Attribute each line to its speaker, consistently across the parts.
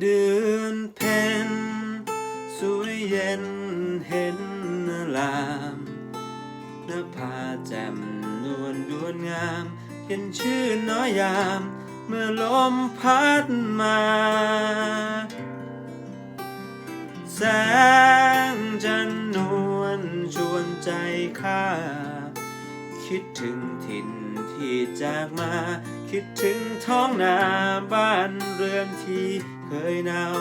Speaker 1: เดือนเพ็ญสวยเย็นเห็นลามเน้อผาแจ่มนวลดวนงามเห็นชื่นน้อยยาม เมื่อลมพัดมาแส คิดถึงถิ่นที่จากมา คิดถึงท้องนาบ้านเรือนที่เคยหนาว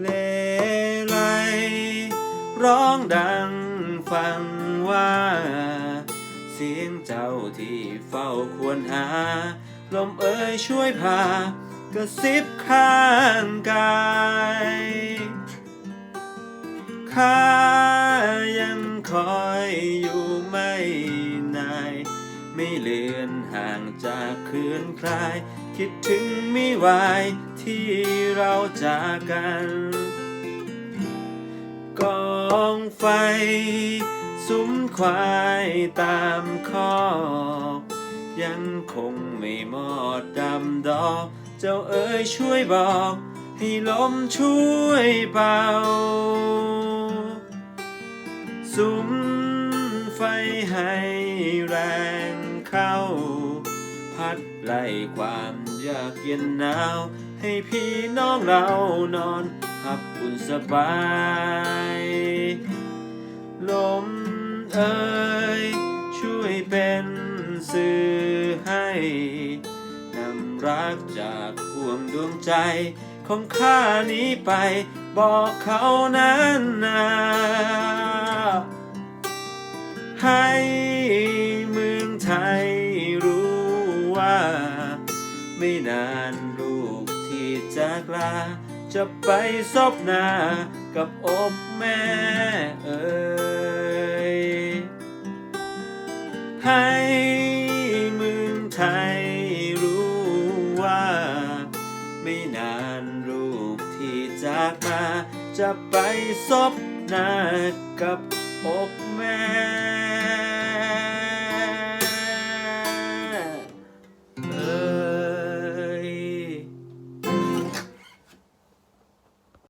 Speaker 1: เลไลร้องดังฟังว่า เสียงเจ้าที่เฝ้าควรหา ลมเอ่ยช่วยพากระซิบข้างกายข้ายัง คอยอยู่ไม่นาย ไม่เลือนห่างจากเคลื่อนคลาย คิดถึงไมิวายที่เราจากกัน กองไฟซุ้มควายตามคอกยังคงไม่หมดดำดอก เจ้าเอ๋ยช่วยบอก ให้ลมช่วยเบา สุมไฟให้แรงเข้า พัดไล่ความยากเย็นหนาว ให้พี่น้องเรานอนหับอุ่นสบาย ลมเอ่ยช่วยเป็นสื่อให้นำรักจากห่วงดวงใจ ของข้านี้ไป บอกเขานั้นนาให้เมืองไทยรู้ว่า ไม่นานลูกที่จากลา จะไปซบหน้ากับอกแม่เอ่ยให้ากมา จะไปซบหน้ากับอกแม่